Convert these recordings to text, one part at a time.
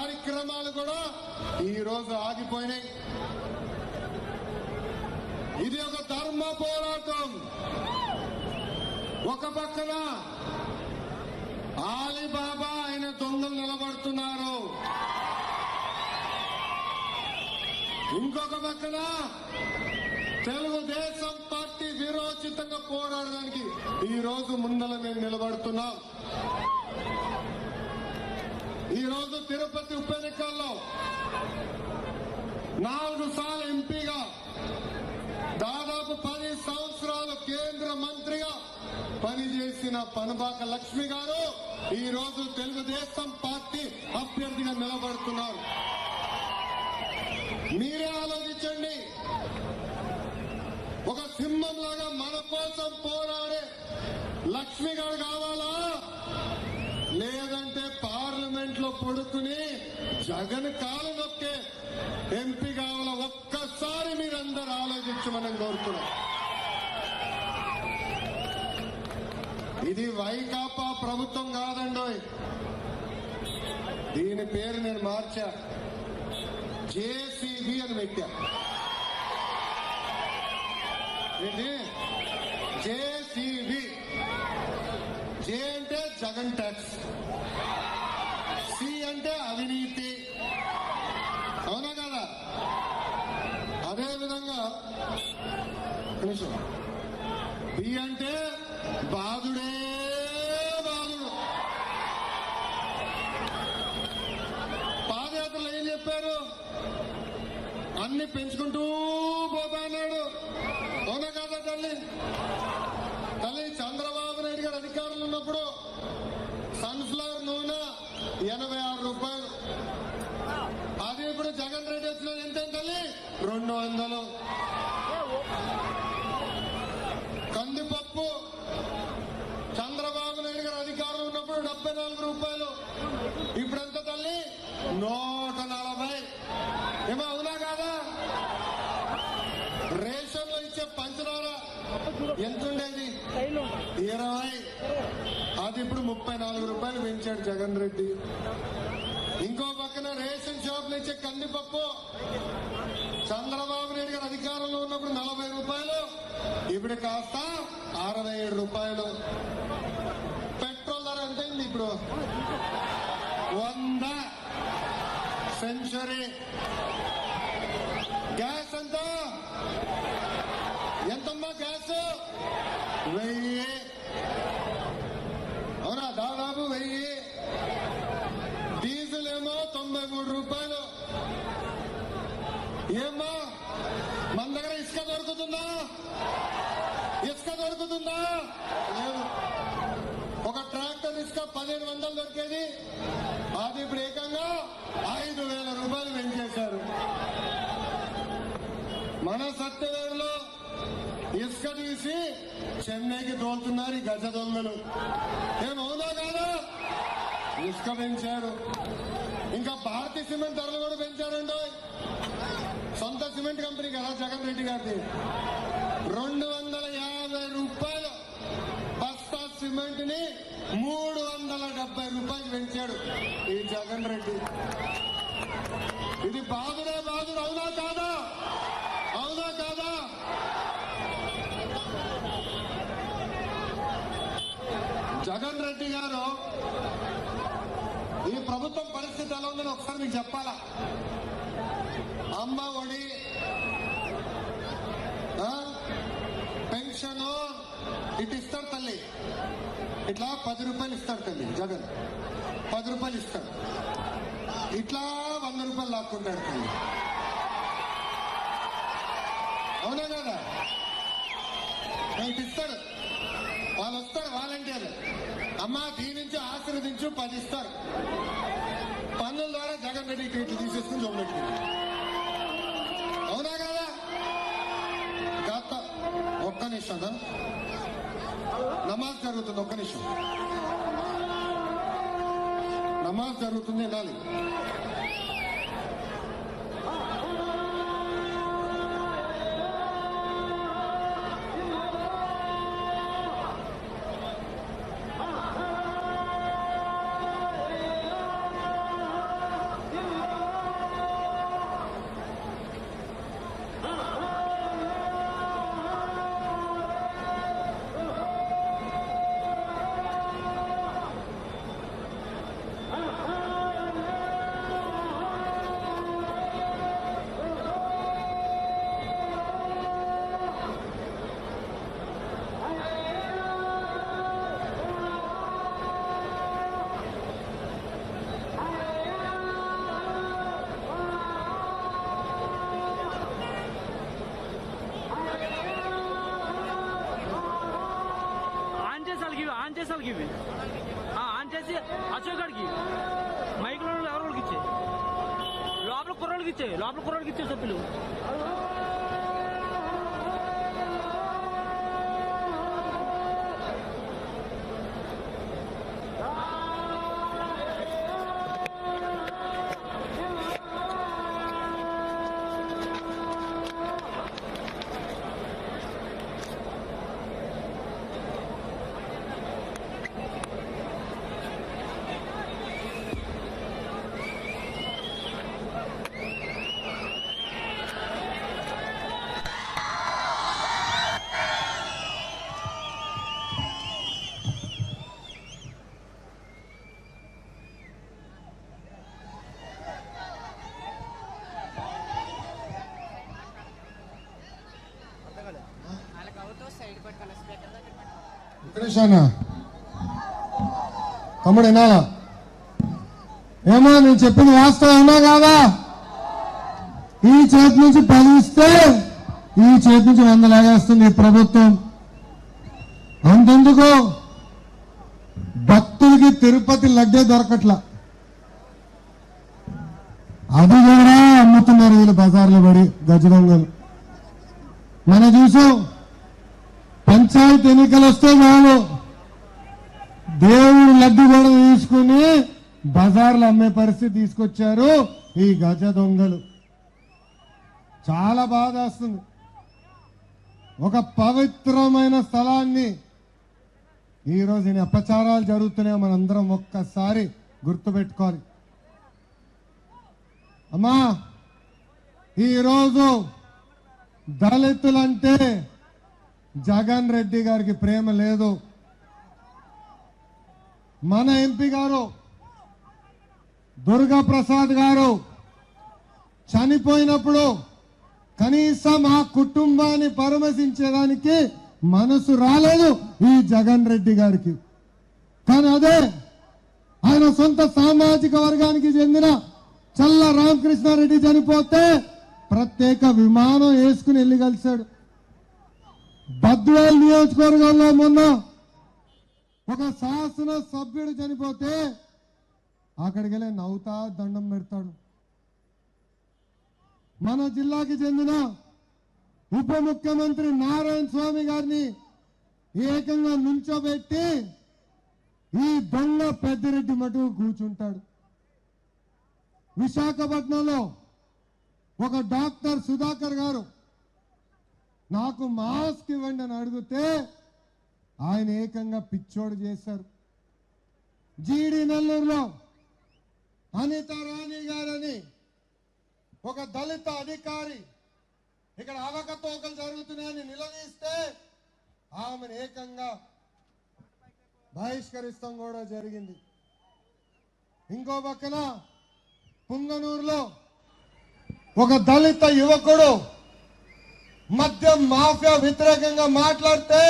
కార్యక్రమాలు కూడా ఈ రోజు ఆగిపోయినాయి. ఇది ఒక ధర్మ పోరాటం. ఒక పక్కన ఆలీబాబా ఆయన దొంగలు నిలబడుతున్నారు. ఇంకొక పక్కన తెలుగుదేశం పార్టీ విరోచితంగా పోరాడడానికి ఈ రోజు ముందల మేము నిలబడుతున్నాం. ఈ రోజు తిరుపతి ఉప ఎన్నికల్లో నాలుగు సార్లు ఎంపీగా దాదాపు పది సంవత్సరాలు కేంద్ర మంత్రిగా పనిచేసిన పనుబాక లక్ష్మి గారు ఈ రోజు తెలుగుదేశం పార్టీ అభ్యర్థిగా నిలబడుతున్నారు. మీరే ఆలోచించండి. ఒక సింహం లాగా మన కోసం పోరాడే లక్ష్మి గారు కావాలా? లేదంటే పార్లమెంట్ జగన్ కాలు నొక్కే ఎంపీ కావాల ఒక్కసారి మీరందరూ ఆలోచించమని కోరుతున్నాం. ఇది వైకాపా ప్రభుత్వం కాదండోయ్. దీని పేరు నేను మార్చా. జేసీబీ అని పెట్టా. ఏంటి? జేసీబీ జే అంటే జగన్ ట్యాక్స్ సి అంటే అవినీతి అవునా కదా అదే విధంగా తెలుసు బి అంటే బాధుడే బాధుడు. పాదయాత్రలు ఏం చెప్పారు? అన్ని పెంచుకుంటూ పోతాన్నాడు అవునా కదా తల్లి తల్లి చంద్రబాబు నాయుడు గారు అధికారంలో ఉన్నప్పుడు సన్ఫ్లవర్ నూనె ఎనభై ఆరు రూపాయలు అది ఇప్పుడు జగన్ రెడ్డి వచ్చిన ఎంత తల్లి రెండు వందలు కందిపప్పు చంద్రబాబు నాయుడు గారు అధికారంలో ఉన్నప్పుడు డెబ్బై నాలుగు రూపాయలు ఇప్పుడు ఎంత తల్లి నూట నలభై ఏమో అవునా కాదా రేషన్లో ఇచ్చే పంచదార ఎంత ఉండేది? ఇరవై. అది ఇప్పుడు ముప్పై నాలుగు రూపాయలు పెంచాడు జగన్ రెడ్డి. ఇంకో పక్కన రేషన్ షాప్ ఇచ్చే కందిపప్పు. చంద్రబాబు నాయుడు గారు అధికారంలో ఉన్నప్పుడు నలభై రూపాయలు ఇప్పుడు కాస్త అరవై ఏడు రూపాయలు. పెట్రోల్ ధర ఎంతైంది ఇప్పుడు? వంద. సెంచరీ. గ్యాస్ ఎంత ఎంతమ్మా గ్యాస్ వెయ్యి అవునా దాదాపు వెయ్యి డీజిల్ ఏమో తొంభై మూడు రూపాయలు ఏమ్మా మన దగ్గర ఇసుక దొరుకుతుందా ఇసుక దొరుకుతుందా లేదు ఒక ట్రాక్టర్ ఇసుక పదిహేను వందలు దొరికేది అది ఇప్పుడు ఏకంగా ఐదు వేల రూపాయలు పెంచేశారు మన సత్యవేడులో ఇసుక తీసి చెన్నైకి తోలుతున్నారు ఈ చేశారు ఏమవునా కాదా? ఇసుక పెంచారు ఇంకా భారతీయ సిమెంట్ ధరలు కూడా పెంచారండి. సొంత సిమెంట్ కంపెనీ కదా జగన్ రెడ్డి గారిది. రెండు వందల యాభై రూపాయలు బస్తా సిమెంట్ని మూడు వందల డెబ్బై రూపాయలు పెంచాడు ఈ జగన్ రెడ్డి. ఇది బాధుడే బాధుడు అవునా కాదా? అవునా కాదా? జగన్ రెడ్డి గారు ఈ ప్రభుత్వం పరిస్థితి ఎలా ఉందని ఒకసారి మీకు చెప్పాలా? అమ్మ ఒడి పెన్షన్ ఇటు ఇస్తాడు తల్లి. ఇట్లా పది రూపాయలు ఇస్తాడు తల్లి జగన్. పది రూపాయలు ఇస్తాడు. ఇట్లా వంద రూపాయలు లాక్కుంటాడు తల్లి. అవునా కదా? ఇటు ఇస్తాడు. వాళ్ళు వస్తారు వాలంటీర్ అమ్మా దీనించి ఆశీర్వదించు పది ఇస్తారు. పన్నుల ద్వారా జగన్ రెడ్డి ఇటు తీసేసుకుని చూపెట్టుకుంది అవునా కదా? గత ఒక్క నిమిషం నమాజ్ జరుగుతుంది ఒక్క నిమిషం. నమాజ్ జరుగుతుంది వినాలి. వాళ్ళకి ఇవి ఆన్ చేసి అశోక్ గడికి. మైక్లో ఎవరికి ఇచ్చే లోపల కుర్రోళ్ళకి ఇచ్చే లోపల కుర్రోళ్ళకి ఇచ్చే సభ్యులు. వెంకటేశానా తమ్ముడు వినాలా ఏమో నేను చెప్పింది వాస్తవమా కాదా? ఈ చేతి నుంచి పది ఇస్తే ఈ చేతి నుంచి వంద లాగేస్తుంది ఈ ప్రభుత్వం. అంతెందుకు? భక్తులకి తిరుపతి లడ్డే దొరకట్లా. అది కూడా అమ్ముతున్నారు వీళ్ళు బజార్లో పడి గజ మనం చూసాం పంచాయతీ ఎన్నికలు వస్తే చాలు. దేవుడు లడ్డు కూడా తీసుకుని బజార్లు అమ్మే పరిస్థితి తీసుకొచ్చారు ఈ గజ దొంగలు. చాలా బాధ వస్తుంది. ఒక పవిత్రమైన స్థలాన్ని ఈరోజు ఈ అపచారాలు జరుగుతున్నాయి. మనందరం ఒక్కసారి గుర్తుపెట్టుకోవాలి. అమ్మా ఈరోజు దళితులంటే జగన్ రెడ్డి గారికి ప్రేమ లేదు. మన ఎంపీ గారు దుర్గా ప్రసాద్ గారు చనిపోయినప్పుడు కనీసం ఆ కుటుంబాన్ని పరామర్శించడానికి మనసు రాలేదు ఈ జగన్ రెడ్డి గారికి. కానీ అదే ఆయన సొంత సామాజిక వర్గానికి చెందిన చల్ల రామకృష్ణారెడ్డి చనిపోతే ప్రత్యేక విమానం వేసుకుని వెళ్ళి కలిశాడు. బద్వేల్ నియోజకవర్గంలో మొన్న ఒక శాసన సభ్యుడు చనిపోతే అక్కడికి వెళ్ళి నవ్వుతా దండం పెడతాడు. మన జిల్లాకి చెందిన ఉప ముఖ్యమంత్రి నారాయణ స్వామి గారిని ఏకంగా నుంచోబెట్టి ఈ దొంగ పెద్దిరెడ్డి మటు కూర్చుంటాడు. విశాఖపట్నంలో ఒక డాక్టర్ సుధాకర్ గారు నాకు మాస్క్ ఇవ్వండి అని అడిగితే ఆయన ఏకంగా పిచ్చోడు చేశారు. జీడి నెల్లూరులో అనిత రాణి గారని ఒక దళిత అధికారి ఇక్కడ అవకతవకలు జరుగుతున్నాయని నిలదీస్తే ఆమెను ఏకంగా బహిష్కరిస్తాం కూడా జరిగింది. ఇంకో పక్కన పుంగనూరులో ఒక దళిత యువకుడు మద్యం మాఫియా వ్యతిరేకంగా మాట్లాడితే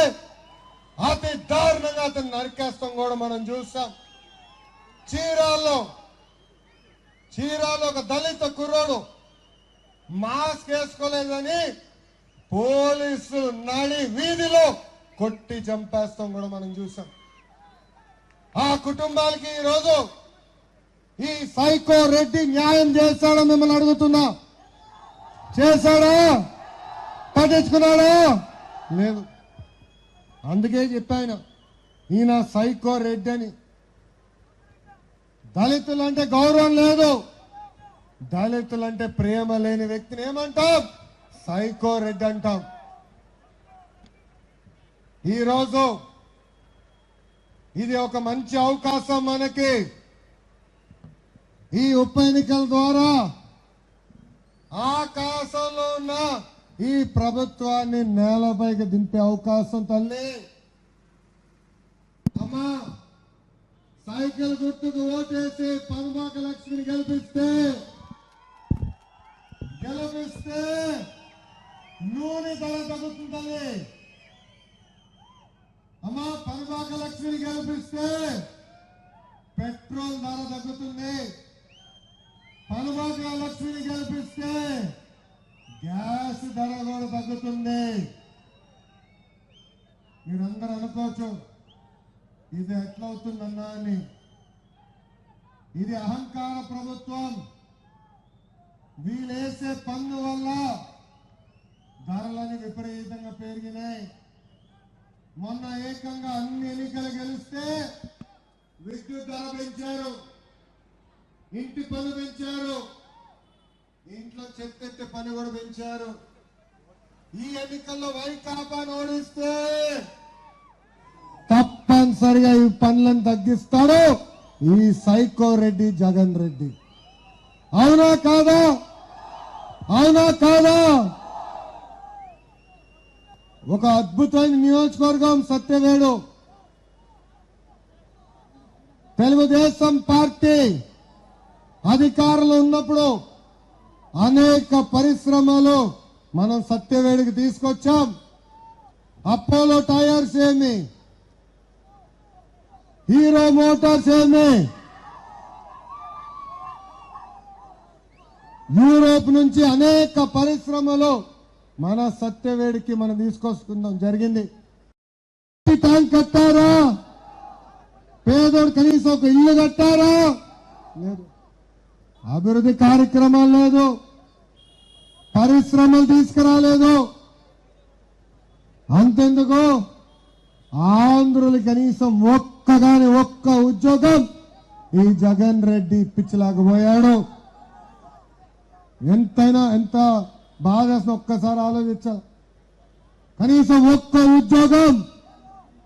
అతి దారుణంగా అతను నరికేస్తాం కూడా మనం చూసాం. చీరాల్లో చీరాల్లో ఒక దళిత కుర్రోడు మాస్క్ వేసుకోలేదని పోలీసులు నడి వీధిలో కొట్టి చంపేస్తాం కూడా మనం చూసాం. ఆ కుటుంబాలకి ఈరోజు ఈ సైకో రెడ్డి న్యాయం చేస్తాడో మిమ్మల్ని అడుగుతున్నా? చేశాడా? పట్టించుకున్నాడా లేదు. అందుకే చెప్పాయన ఈయన సైకో రెడ్డి అని దళితులంటే గౌరవం లేదు. దళితులంటే ప్రేమ లేని వ్యక్తిని ఏమంటాం? సైకో రెడ్డి అంటాం. ఈరోజు ఇది ఒక మంచి అవకాశం మనకి. ఈ ఉప ఎన్నికల ద్వారా ఆకాశంలో ఉన్న ఈ ప్రభుత్వాన్ని నేలపైకి దింపే అవకాశం తల్లి. అమ్మా సైకిల్ గుర్తుకు ఓటేసి పనుమాక లక్ష్మిని గెలిపిస్తే గెలిపిస్తే నూనె ధర తగ్గుతుంది తల్లి. అమ్మా పనుమాక లక్ష్మిని గెలిపిస్తే పెట్రోల్ ధర తగ్గుతుంది. పనుమాక లక్ష్మిని గెలిపిస్తే గ్యాస్ ధర కూడా తగ్గుతుంది. మీరందరూ అనుకోవచ్చు ఇది ఎట్లవుతుందన్నా అని. ఇది అహంకార ప్రభుత్వం. వీళ్ళేసే పన్ను వల్ల ధరలని విపరీతంగా పెరిగినాయి. మొన్న ఏకంగా అన్ని ఎన్నికలు గెలిస్తే విద్యుత్ ధర పెంచారు. ఇంటి పన్ను పెంచారు. ఇంట్లో చెత్తెత్తే పని కూడా పెంచారు. ఈ ఎన్నికల్లో వైకాపాను ఓడిస్తే తప్పనిసరిగా ఈ పనులను తగ్గిస్తాడు ఈ సైకో రెడ్డి జగన్ రెడ్డి. అవునా కాదా? అవునా కాదా? ఒక అద్భుతమైన నియోజకవర్గం సత్యవేడు తెలుగుదేశం పార్టీ అధికారులు ఉన్నప్పుడు అనేక పరిశ్రమలు మనం సత్యవేడికి తీసుకొచ్చాం. అపోలో టైర్స్ ఏమి? హీరో మోటార్స్ ఏమి? యూరోప్ నుంచి అనేక పరిశ్రమలు మన సత్యవేడికి మనం తీసుకొచ్చుకుందాం జరిగింది. ట్యాంక్ కట్టారా? పేదోడు కనీసం ఒక ఇల్లు కట్టారా? లేదు. అభివృద్ధి కార్యక్రమాలు లేదు. పరిశ్రమలు తీసుకురాలేదు. అంతెందుకు? ఆంధ్రులు కనీసం ఒక్కగాని ఒక్క ఉద్యోగం ఈ జగన్ రెడ్డి ఇప్పించలేకపోయాడు ఎంతైనా ఎంత బాధ ఒక్కసారి ఆలోచించా. కనీసం ఒక్క ఉద్యోగం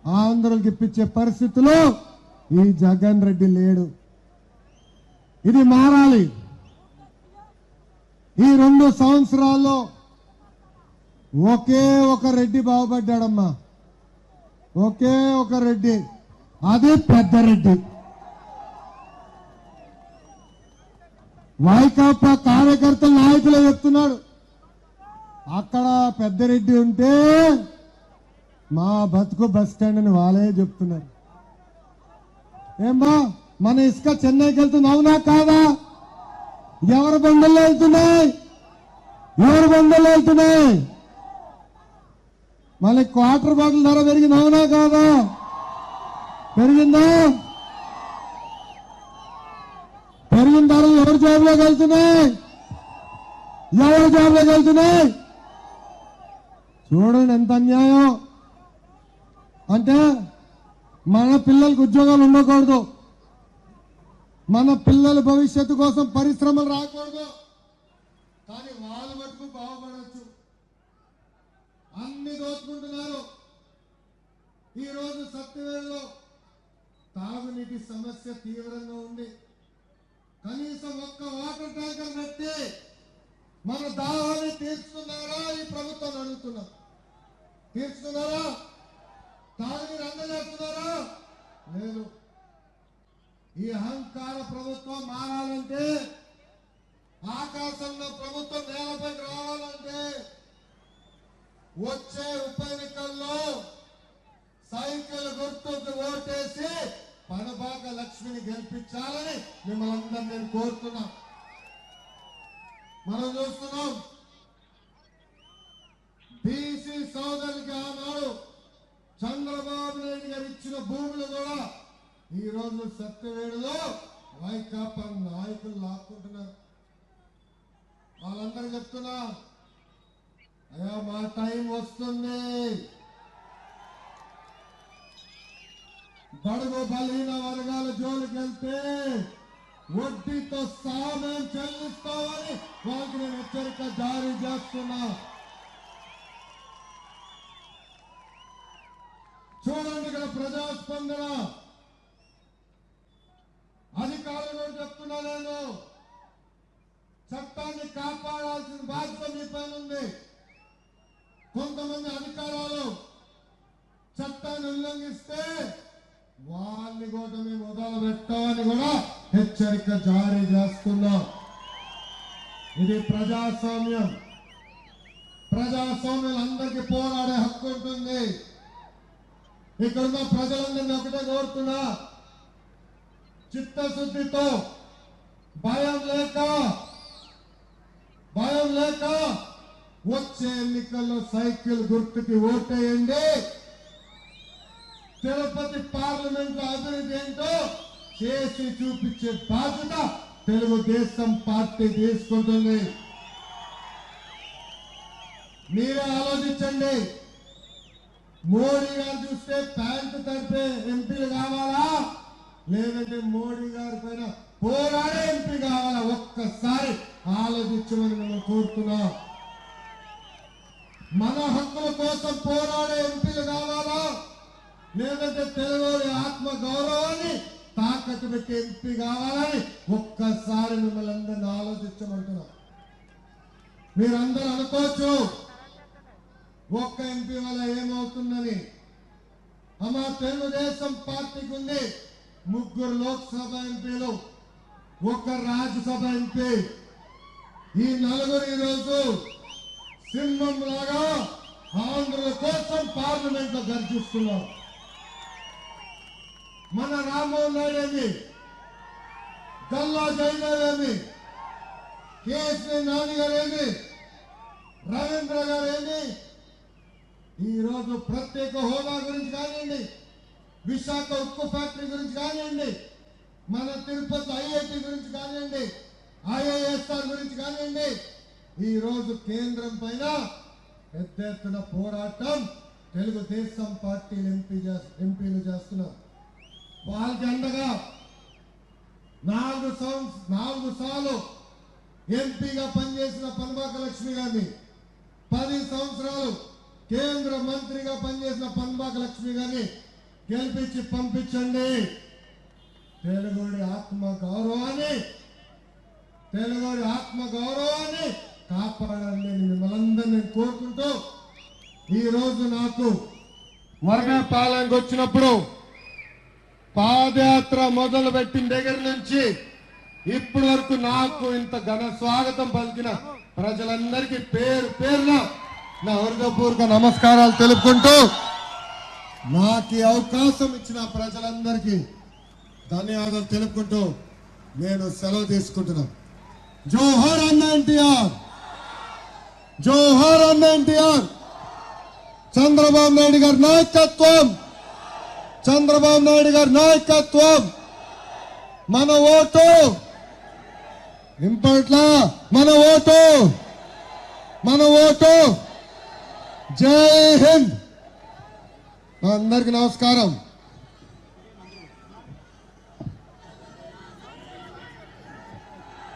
ఆంధ్రులకు ఇప్పించే పరిస్థితిలో ఈ జగన్ రెడ్డి లేడు. ఇది మారాలి. ఈ రెండు సంవత్సరాల్లో ఒకే ఒక రెడ్డి బాగుపడ్డాడమ్మా. ఒకే ఒక రెడ్డి. అది పెద్ద రెడ్డి. వైకాపా కార్యకర్తల నాయకులే చెప్తున్నాడు. అక్కడ పెద్దరెడ్డి ఉంటే మా బతుకు బస్ స్టాండ్ అని వాళ్ళే చెప్తున్నారు. ఏమ్మా మన ఇసుక చెన్నైకి వెళ్తుంది అవునా కాదా? ఎవరి బండల్లో వెళ్తున్నాయి? ఎవరి బండల్లో వెళ్తున్నాయి? మళ్ళీ క్వార్టర్ బాటిల్ ధర పెరిగింది అవునా కాదా? పెరిగిందా? పెరిగిన ధరలు ఎవరి జాబ్లోకి వెళ్తున్నాయి? ఎవరి జాబ్లోకి వెళ్తున్నాయి? చూడండి ఎంత అన్యాయం. అంటే మన పిల్లలకు ఉద్యోగాలు ఉండకూడదు. మన పిల్లల భవిష్యత్తు కోసం పరిశ్రమలు రాకూడదు. కానీ వాళ్ళు మటుకు బాగుపడవచ్చు అన్ని దోచుకుంటున్నారు. ఈ రోజు సత్యవేళలో తాగునీటి సమస్య తీవ్రంగా ఉంది. కనీసం ఒక్క వాటర్ ట్యాంకర్ పెట్టి మన దాహాన్ని తీర్చుతున్నారా ఈ ప్రభుత్వం అడుగుతున్నాం తీర్చుతున్నారా తాగునీరు అందజేస్తున్నారా లేదు ఈ అహంకార ప్రభుత్వం మారాలంటే ఆకాశంలో ప్రభుత్వం నేలపైకి రావాలంటే వచ్చే ఉప ఎన్నికల్లో సైకిల్ గుర్తుకు ఓటేసి పనబాక లక్ష్మిని గెలిపించాలని మిమ్మల్ని అందరూ నేను కోరుతున్నా. మనం చూస్తున్నాం బీసీ సోదరికి ఆనాడు చంద్రబాబు నాయుడు గారు ఇచ్చిన భూములు కూడా ఈ రోజు సత్యవేడులో వైకాపా నాయకులు లాక్కుంటున్నారు. వాళ్ళందరూ చెప్తున్నా అయ్యా మా టైం వస్తుంది. బడుగు బలహీన వర్గాల జోలికి వెళ్తే వడ్డీతో సామేం చెల్లిస్తామని వాళ్ళకి నేను హెచ్చరిక జారీ చేస్తున్నా. చూడండి ఇక్కడ ప్రజాస్పందన అధికారులు చెప్తున్నా నేను చట్టాన్ని కాపాడాల్సిన బాధ్యత మీ పైన ఉంది. కొంతమంది అధికారాలు చట్టాన్ని ఉల్లంఘిస్తే వాళ్ళని కూడా మేము మొదలు పెట్టామని కూడా హెచ్చరిక జారీ చేస్తున్నాం. ఇది ప్రజాస్వామ్యం. ప్రజాస్వామ్యం అందరికీ పోరాడే హక్కు ఉంటుంది. ఇక్కడున్న ప్రజలందరినీ ఒకటే కోరుతున్నా చిత్తశుద్ధితో భయం లేక భయం లేక వచ్చే ఎన్నికల్లో సైకిల్ గుర్తుకి ఓటేయండి. తిరుపతి పార్లమెంట్ అభివృద్ధి ఏంటో చేసి చూపించే బాధ్యత తెలుగుదేశం పార్టీ తీసుకుంటుంది. మీరే ఆలోచించండి. మోడీ గారు చూస్తే ప్యాంటు తడిపే ఎంపీలు కావాలా? లేదంటే మోడీ గారి పైన పోరాడే ఎంపీ కావాలా? ఒక్కసారి ఆలోచించమని మనం కోరుతున్నాం. మన హక్కుల కోసం పోరాడే ఎంపీలు కావాలా? లేదంటే తెలుగువారి ఆత్మ గౌరవాన్ని తాకట్టు పెట్టే ఎంపీ కావాలని ఒక్కసారి మిమ్మల్ని అందరిని ఆలోచించమంటున్నాం. మీరందరూ అనుకోవచ్చు ఒక్క ఎంపీ వల్ల ఏమవుతుందని. అమ్మా తెలుగుదేశం పార్టీకి ఉంది ముగ్గురు లోక్సభ ఎంపీలు ఒక్క రాజ్యసభ ఎంపీ. ఈ నలుగురు ఈరోజు సింహం లాగా ఆంధ్రుల కోసం పార్లమెంట్లో గర్జిస్తున్నారు. మన రామ్మోహన్ నాయుడు ఏమి? గల్లా జయదేవ్ కేసీ నాని గారు ఏమి? రవీంద్ర గారు ఏమి? ఈ రోజు ప్రత్యేక హోదా గురించి కానివ్వండి విశాఖ ఉక్కు ఫ్యాక్టరీ గురించి కానివ్వండి మన తిరుపతి ఐఐటి గురించి కానివ్వండి ఐఏఎస్ఆర్ గురించి కానివ్వండి. ఈ రోజు కేంద్రం పైన పెద్ద ఎత్తున పోరాటం తెలుగుదేశం పార్టీలు ఎంపీ ఎంపీలు చేస్తున్నారు. వాళ్ళకి అండగా నాలుగు సంవత్స నాలుగు సార్లు ఎంపీగా పనిచేసిన పన్బాక లక్ష్మి గారిని పది సంవత్సరాలు కేంద్ర మంత్రిగా పనిచేసిన పన్బాక లక్ష్మి గారిని గెలిపించి పంపించండి. తెలుగుడి ఆత్మ గౌరవాన్ని తెలుగుడి ఆత్మ గౌరవాన్ని కాపాడాలని మిమ్మల్ని నేను కోరుకుంటూ ఈ రోజు నాకు వరగాపాలెంకి వచ్చినప్పుడు పాదయాత్ర మొదలు పెట్టిన దగ్గర నుంచి ఇప్పటి వరకు నాకు ఇంత ఘన స్వాగతం పలికిన ప్రజలందరికీ పేరు పేరున నా హృదయపూర్వక నమస్కారాలు తెలుపుకుంటూ నాకు అవకాశం ఇచ్చిన ప్రజలందరికీ ధన్యవాదాలు తెలుపుకుంటూ నేను సెలవు తీసుకుంటున్నాను. జోహర్ అన్న ఎన్టీఆర్ జోహర్ అన్న ఎన్టీఆర్ చంద్రబాబు నాయుడు గారి నాయకత్వం చంద్రబాబు నాయుడు గారి నాయకత్వం మన ఓటు ఇంపట్ల మన ఓటు మన ఓటు జై హింద్ అందరికి నమస్కారం